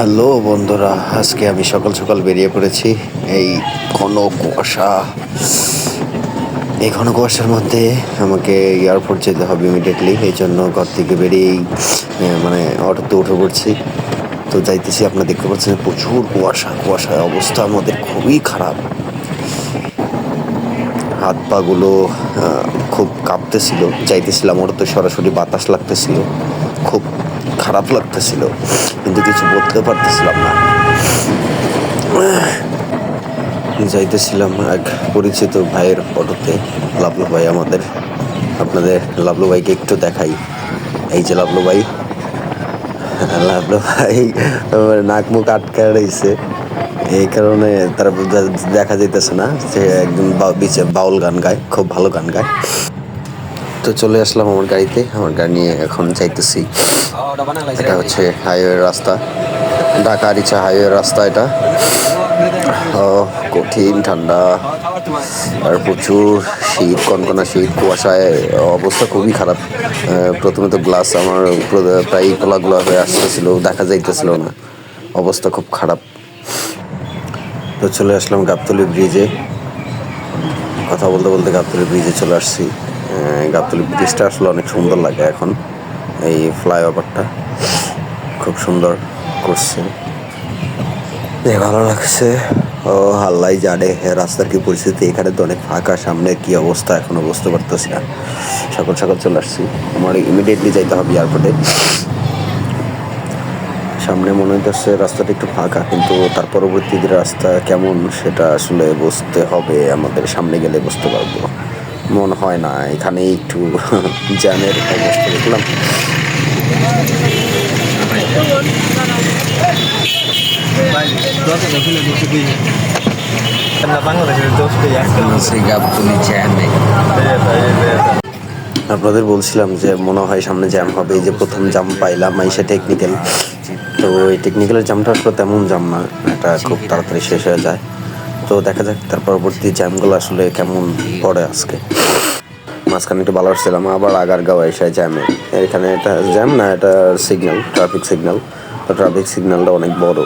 Hello বন্ধুরা, আজকে আমি সকাল সকাল বেরিয়ে পড়েছি এই ঘন কুয়াশা। এই ঘন কুয়াশার মধ্যে আমাকে এয়ারপোর্ট যেতে হবে ইমিডিয়েটলি এই জন্য ঘর থেকে বেরিয়েই মানে অটোতে উঠে পড়ছি। তো যাইতেছি, আপনারা দেখতে পাচ্ছেন প্রচুর কুয়াশা কুয়াশায় অবস্থা আমাদের খুবই খারাপ। হাত পাগুলো খুব কাঁপতেছিল, যাইতেছিলাম ওর তো সরাসরি বাতাস লাগতেছিল, খুব খারাপ লাগতেছিল, কিন্তু কিছু বলতে পারতেছিলাম না। যাইতেছিলাম এক পরিচিত ভাইয়ের অটোতে। লাভলু ভাই আমাদের, আপনাদের লাভলু ভাইকে একটু দেখাই। এই যে লাভলু ভাই লাভলু ভাই নাক মুখ আটকা রয়েছে এই কারণে তারা দেখা যাইতেছে না একজন বা- বিচে বাউল গান গায়, খুব ভালো গান গায়। তো চলে আসলাম আমার গাড়িতে, আমার গাড়ি নিয়ে এখন যাইতেছি। এটা হচ্ছে হাইওয়ে রাস্তা, ঢাকা আরিচা হাইওয়ে রাস্তা এটা। কঠিন ঠান্ডা, আর প্রচুর শীত, কনকনা শীত, কুয়াশায়, অবস্থা খুবই খারাপ। প্রথমে তো গ্লাস আমার প্র- প্রায় গোলা গোলা হয়ে আসতেছিল, দেখা যাইতেছিল না। অবস্থা খুব খারাপ। তো চলে আসলাম গাবতলি ব্রিজে। কথা বলতে বলতে গাবতলি ব্রিজে চলে আসছি। গাবতলি ব্রিজটা আসলে অনেক সুন্দর লাগে এখন। এই ফ্লাইওভারটা খুব সুন্দর করছে। ভালো লাগছে। ও আল্লাহ জানে রাস্তার কি পরিস্থিতি এখানে তো অনেক ফাঁকা সামনে কি অবস্থা এখনও বুঝতে পারতেছি না। সকাল সকাল চলে আসছি। আমার ইমিডিয়েটলি যাইতে হবে এয়ারপোর্টে সামনে মনে হচ্ছে রাস্তাটা একটু ফাঁকা কিন্তু তার পরবর্তী রাস্তা কেমন সেটা আসলে বুঝতে হবে আমাদের সামনে গেলে বুঝতে পারব। মনে হয় না এখানে একটু জ্যামের অবস্থা দেখলাম। আপনাদের বলছিলাম যে মনে হয় সামনে জ্যাম হবে যে প্রথম জাম পাইলাম আইসা টেকনিক্যাল তো এই টেকনিক্যালের জামটা আসলে তেমন জাম না, এটা খুব তাড়াতাড়ি শেষ হয়ে যায়। তো দেখা যাক তার পরবর্তী জ্যামগুলো আসলে কেমন পড়ে আজকে। মাঝখানে একটু ভালো আসছিলাম আবার আগারগাঁও এসে জ্যামে এখানে এটা জ্যাম না, এটা সিগন্যাল ট্রাফিক সিগন্যাল তো ট্রাফিক সিগন্যালটা অনেক বড়।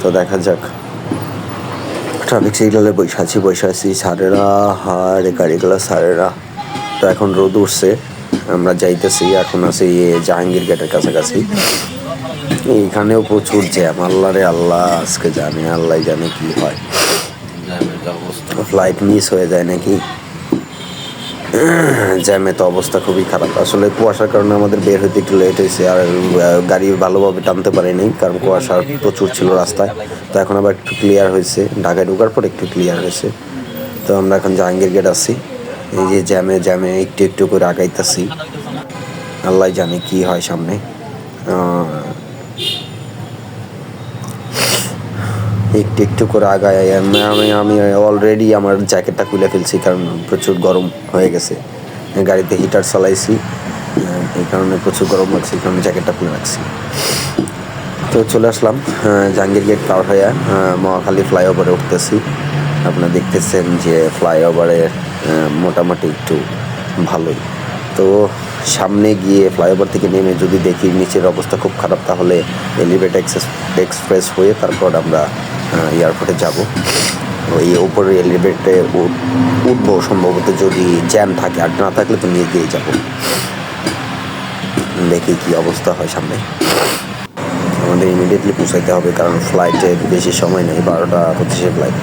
তো দেখা যাক। ট্রাফিক সিগন্যালে বসে আছি সারেরা হারে গাড়িগুলো সারেরা তো এখন রোদ উঠছে, আমরা যাইতেছি, এখন আছি জাহাঙ্গীর গেটের কাছাকাছি। এইখানেও প্রচুর জ্যাম। আল্লাহ রে আল্লাহ আজকে জানে আল্লাহ জানে কি হয়। ফ্লাইট মিস হয়ে যায় নাকি? জ্যামে তো অবস্থা খুবই খারাপ। আসলে কুয়াশার কারণে আমাদের বের হতে একটু লেট হয়েছে আর গাড়ি ভালোভাবে টানতে পারিনি কারণ কুয়াশা প্রচুর ছিল রাস্তায়। তো এখন আবার একটু ক্লিয়ার হয়েছে। ঢাকায় ঢোকার পর একটু ক্লিয়ার হয়েছে। তো আমরা এখন জাহাঙ্গীর গেট আছি। এই যে জ্যামে জ্যামে একটু একটু করে আগাইতেছি। আল্লাহ জানে কি হয় সামনে। একটু একটু করে আগায় আমি আমি আমি অলরেডি আমার জ্যাকেটটা খুলে ফেলছি, কারণ প্রচুর গরম হয়ে গেছে। গাড়িতে হিটার চালাইছি। এই কারণে প্রচুর গরম লাগছে, এই কারণে জ্যাকেটটা খুলে রাখছি। তো চলে আসলাম জাহাঙ্গীর গেট পার হয়ে মহাখালী ফ্লাইওভারে উঠতেছি। আপনারা দেখতেছেন যে ফ্লাইওভারের মোটামুটি একটু ভালোই। তো সামনে গিয়ে ফ্লাইওভার থেকে নেমে যদি দেখি নিচের অবস্থা খুব খারাপ, তাহলে এলিভেট এক্সপ্রেস হয়ে তারপর আমরা এয়ারপোর্টে যাব। ওই উপরে এলিভেটে উঠবো সম্ভবত যদি জ্যাম থাকে, আর না থাকলে তো নিয়ে গিয়ে যাব। দেখি কি অবস্থা হয় সামনে। আমাদের ইমিডিয়েটলি পৌঁছাইতে হবে, কারণ ফ্লাইটে বেশি সময় নেই, বারোটা পঁচিশে ফ্লাইট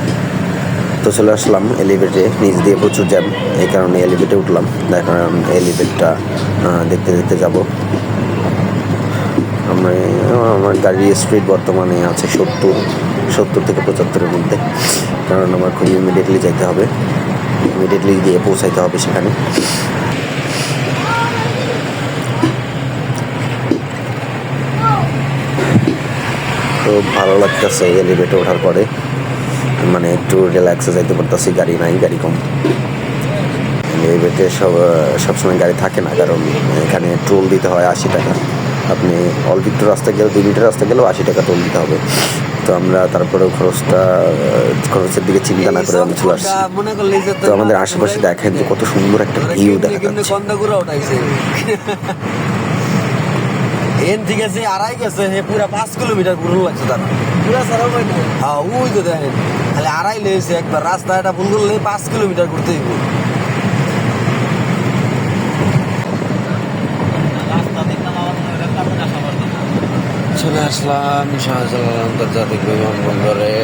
তো চলে আসলাম এলিভেটে নিচ দিয়ে প্রচুর জ্যাম এই কারণে এলিভেটে উঠলাম। এখন এলিভেটটা দেখতে দেখতে যাব। আমি আমার গাড়ির স্পিড বর্তমানে আছে সত্তর সত্তর থেকে পঁচাত্তরের মধ্যে। কারণ আমার খুব ইমিডিয়েটলি যাইতে হবে। ইমিডিয়েটলি গিয়ে পৌঁছাইতে হবে সেখানে। খুব ভালো লাগতেছে এলিভেটে ওঠার পরে। মানে একটু রিল্যাক্সে যাইতে পারতেছি, গাড়ি নাই, গাড়ি কম। এলিভেটে সব, সবসময় গাড়ি থাকে না, কারণ এখানে টোল দিতে হয় আশি টাকা। আপনি অল্প একটু রাস্তা গেলে দুই মিটার রাস্তা গেলেও আশি টাকা টোল দিতে হবে। তো আমরা তারপরে খরচটা, খরচের দিকে চিন্তা না করে আমি চলে আসছি। মনে তো আমাদের আশেপাশে দেখেন যে কত সুন্দর একটা ভিউ দেখা যাচ্ছে এন থেকে যে আড়াই গেছে হে পুরা পাঁচ কিলোমিটার ঘুরন লাগছে তার। পুরা সারা হ্যাঁ ওই তো দেখেন খালি আড়াই লেগেছে একবার রাস্তা এটা ভুল করলে পাঁচ কিলোমিটার ঘুরতে হইব। চলে আসলাম শাহজালাল আন্তর্জাতিক বিমানবন্দরে।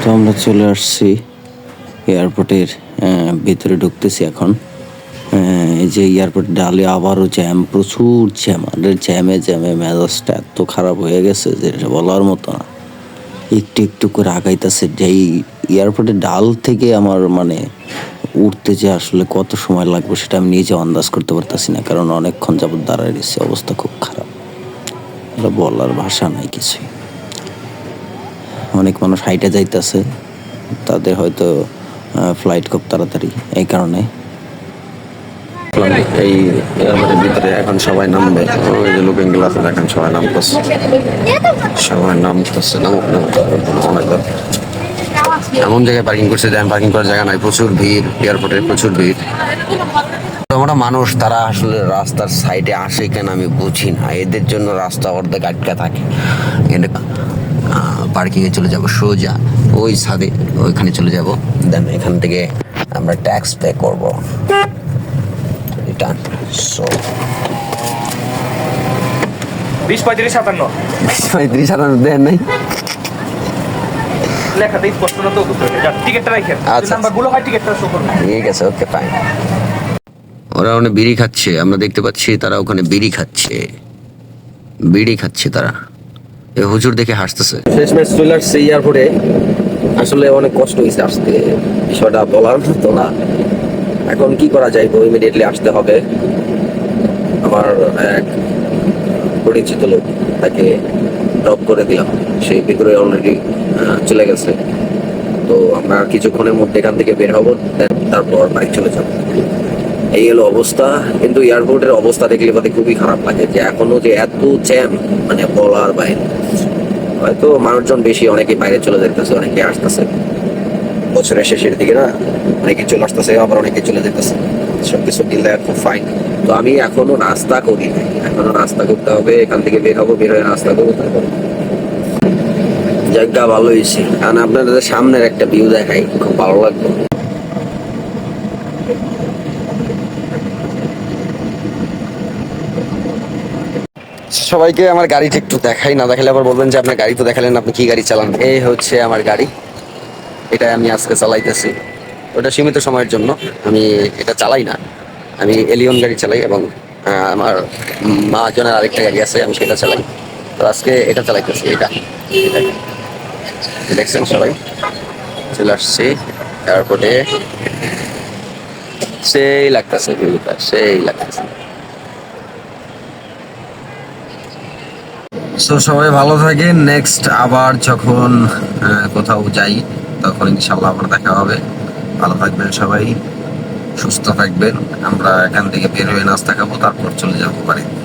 তো আমরা চলে আসছি এয়ারপোর্টের আহ, ভিতরে ঢুকতেছি এখন। এই যে এয়ারপোর্ট ডালে আবারও জ্যাম, প্রচুর জ্যাম। আর জ্যামে জ্যামে মেজাজটা এত খারাপ হয়ে গেছে যে বলার মতো না। একটু একটু করে আগাইতেছে যেই এয়ারপোর্টের ডাল থেকে আমার মানে উঠতে যে আসলে কত সময় লাগবে সেটা আমি নিজে আন্দাজ করতে পারতেছি না, কারণ অনেকক্ষণ যাবত দাঁড়ায় রয়েছে। অবস্থা খুব খারাপ। এটা বলার ভাষা নাই কিছুই। অনেক মানুষ হাইটে যাইতেছে। তাদের হয়তো ফ্লাইট খুব তাড়াতাড়ি। এই কারণে এই এয়ারপোর্টের ভিতরে এখন সবাই নামবে ওই যে লুকিং গ্লাসে এখন সবাই নামতেছে সবাই নামতেছে নামুক নামুক অনেক এমন জায়গায় পার্কিং করছে যে পার্কিং করার জায়গা নাই, প্রচুর ভিড় এয়ারপোর্টে প্রচুর ভিড়। আমরা মানুষ, তারা আসলে রাস্তার সাইডে আসে কেন আমি বুঝি না। এদের জন্য রাস্তা অর্ধেক আটকা থাকে। পার্কিংয়ে চলে যাব সোজা, ওই ছাদে ওইখানে চলে যাব। দেন এখান থেকে আমরা ট্যাক্স পে করব। রিটার্ন সো বিশ পঁয়ত্রিশ সাতান্ন। পঁয়ত্রিশ হাজার দেন নাই। লেখাতে স্পষ্ট না তো বুঝতে পারছি। যাক, টিকিটটা রাখেন। আচ্ছা। নাম্বার হয় টিকিটটা শো করবে ঠিক আছে ওকে ফাইন ওরা ওখানে বিড়ি খাচ্ছে। আমরা দেখতে পাচ্ছি তারা ওখানে বিড়ি খাচ্ছে। বিড়ি খাচ্ছে তারা। এ হুজুর দেখে হাসতেছে। শেষমেশ চলে আসছে এয়ারপোর্টে আসলে অনেক কষ্ট হয়েছে আসতে। বিষয়টা বলার মতো না। এখন কি করা যায় ইমিডিয়েটলি আসতে হবে। আমার এক পরিচিত লোক তাকে ড্রপ করে দিলাম। সেই ভিতরে অলরেডি চলে গেছে। তো আমরা কিছুক্ষণের মধ্যে এখান থেকে বের হব তারপর বাইক চলে যাব। এই হলো অবস্থা। কিন্তু এয়ারপোর্টের অবস্থা দেখলে পাতে খুবই খারাপ লাগে যে এখনও যে এত জ্যাম মানে বলার বাইরে। হয়তো মানুষজন বেশি, অনেকে বাইরে চলে যাইতেছে, অনেকে আসতেছে। বছরের শেষের দিকে না, অনেকে চলে আসতেছে, আবার অনেকে চলে যেতেছে। সবকিছু মিলে খুব ফাইন তো আমি এখনও নাস্তা করি এখনও নাস্তা করতে হবে, এখান থেকে বের হব, বের হয়ে নাস্তা করব, তারপর। জায়গা ভালো হয়েছে। কারণ আপনাদের সামনের একটা ভিউ দেখাই, খুব ভালো লাগবে। সবাইকে আমার গাড়িটা একটু দেখাই, না দেখালে আবার বলবেন যে আপনার গাড়ি তো দেখালেন আপনি কি গাড়ি চালান? এই হচ্ছে আমার গাড়ি। এটা আমি আজকে চালাইতেছি। ওটা সীমিত সময়ের জন্য আমি এটা চালাই না। আমি এলিয়ন গাড়ি চালাই এবং আমার মা জনের আরেকটা গাড়ি আছে, আমি সেটা চালাই। তো আজকে এটা চালাইতেছি, এটা। দেখছেন সবাই? চলে আসছি। এয়ারপোর্টে। সেই লাগতেছে ভিউটা সেই লাগতেছে। তো সবাই ভালো থাকেন। নেক্সট আবার যখন কোথাও যাই তখন ইনশাল্লাহ আবার দেখা হবে। ভালো থাকবেন সবাই, সুস্থ থাকবেন। আমরা এখান থেকে বের হয়ে নাস্তা খাব, তারপর চলে যাব বাড়িতে।